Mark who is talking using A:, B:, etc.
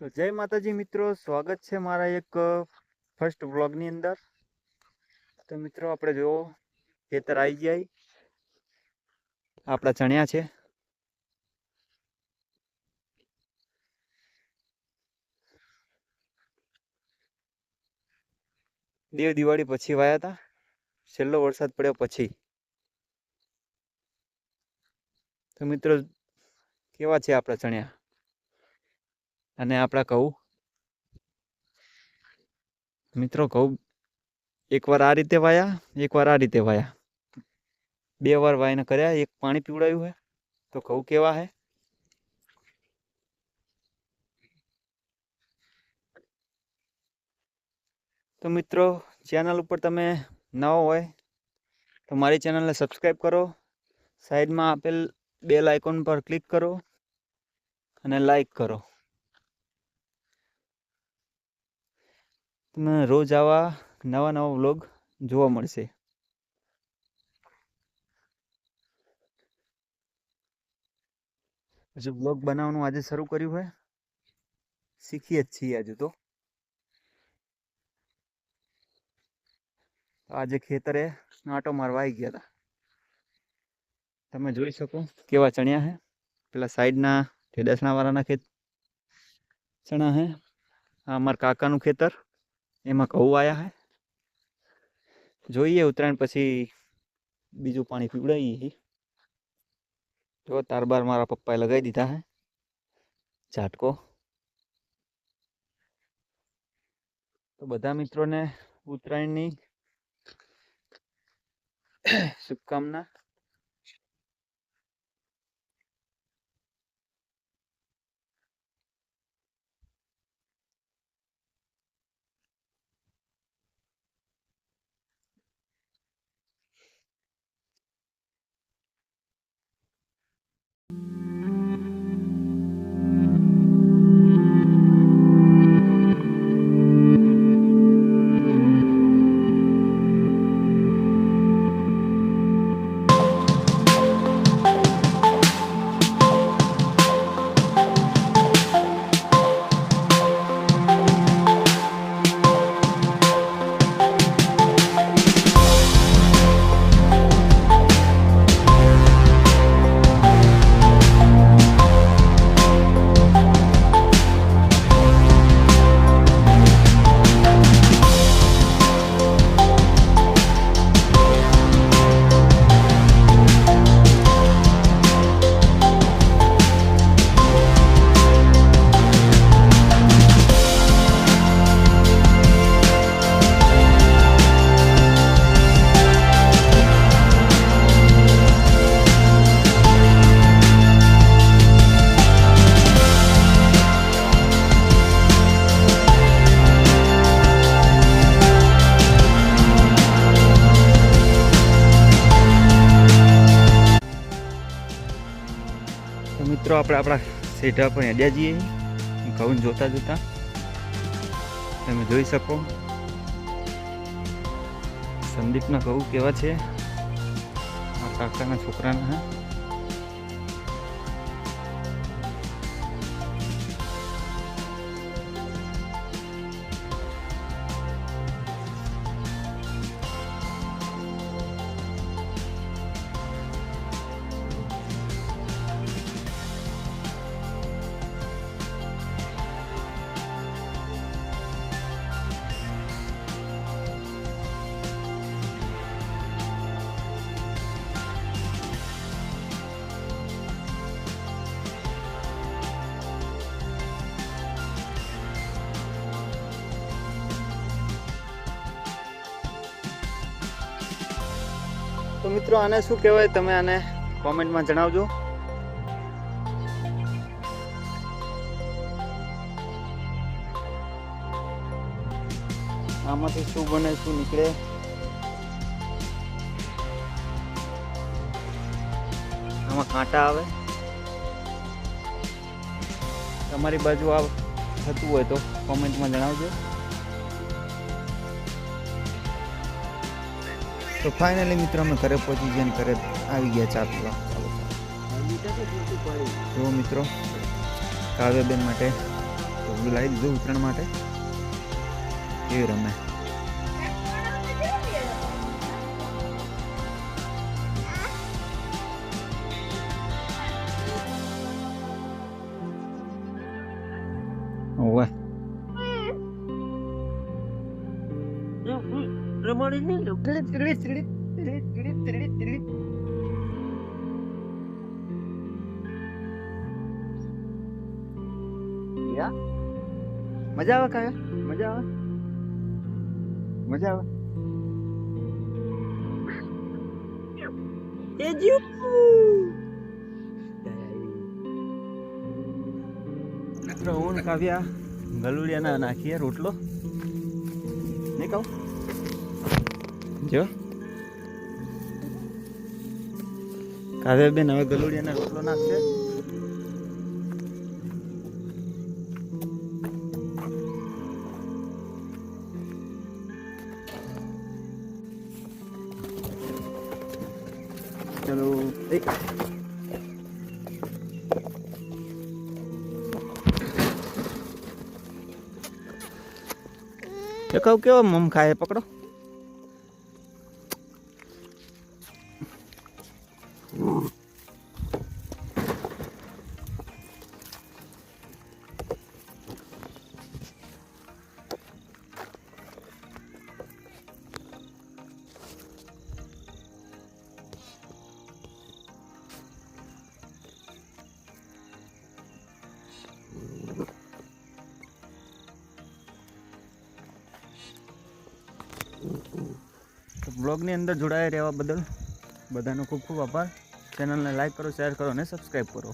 A: તો જય માતાજી મિત્રો, સ્વાગત છે મારા એક ફર્સ્ટ વ્લોગની અંદર. તો મિત્રો આપણે જો ખેતર આવી જાય આપણા ચણ્યા છે. દેવ દિવાળી પછી વાયા હતા છેલ્લો વરસાદ પડ્યો પછી. તો મિત્રો, કેવા છે આપણા ચણ્યા? અને આપણા કહું મિત્રો કહું, એકવાર આ રીતે વાયા, એકવાર આ રીતે વાયા. બે વાર વાયને કર્યા, એક પાણી પીવડાયું હે, તો ઘઉં કેવા હે? તો મિત્રો ચેનલ ઉપર તમે નવો હોય, તો મારી ચેનલને સબસ્ક્રાઈબ કરો. સાઈડમાં આપેલ બેલ આઇકોન પર ક્લિક કરો અને લાઈક કરો. તમને રોજ આવા નવા નવા વ્લોગ જોવા મળશે. હજુ વ્લોગ બનાવવાનું આજે શરૂ કર્યું હોય શીખીએ જ છીએ હજુ તો. આજે ખેતરે આંટો મારવા આવી ગયા હતા. તમે જોઈ શકો કેવા ચણ્યા હે. પેલા સાઈડના ઢેડાસણા વાળાના ખેત ચણા હે. આ અમારા કાકાનું ખેતર. એમાં ઘઉં આવ્યા હે. જોઈએ ઉત્તરાયણ પછી બીજું પાણી પીવડાવીએ જો તાર બાર મારા પપ્પાએ લગાવી દીધા હે. ઝાટકો. તો બધા મિત્રોને ઉત્તરાયણની શુભકામના. મિત્રો, આપણે આપણા સેઢા પણ હેડ્યા જઈએ ઘઉં જોતા જોતા. તમે જોઈ શકો. સંદીપના ઘઉં કેવા છે? કાકાના છોકરાના, હે. તો મિત્રો આને શું કહેવાય તમે આને કોમેન્ટમાં જણાવજો. આમાંથી શું બને, શું નીકળે? આમાં કાંટા આવે? તમારી બાજુ આ થતું હોય તો કોમેન્ટમાં જણાવજો. તો ફાઇનલી મિત્રો અમે ઘરે પહોંચી ગયા અને ઘરે આવી ગયા ચા પીવા. ચાલો જો મિત્રો, કાવ્યબેન માટે તો હું લાવી દીધું ઉત્તરાયણ માટે. કેવી રમે. ઓવે.
B: રમાડી નહીં લો
A: યા મજા આવે કાયા મજા આવે મજા આવે
B: એ જીવ
A: મિત્રો હું ને કાવ્યા ગલુડિયાના નાખીએ રોટલો નહીં કહું જો કાવ્યા બેન હવે ગલુડિયાના રોટલો નાખશે ચલો એક એ કહું કેવો મમ ખાય પકડો બ્લોગની અંદર જોડાયા રહેવા બદલ બધાનો ખૂબ ખૂબ આભાર. ચેનલને લાઈક કરો શેર કરો અને સબસ્ક્રાઈબ કરો.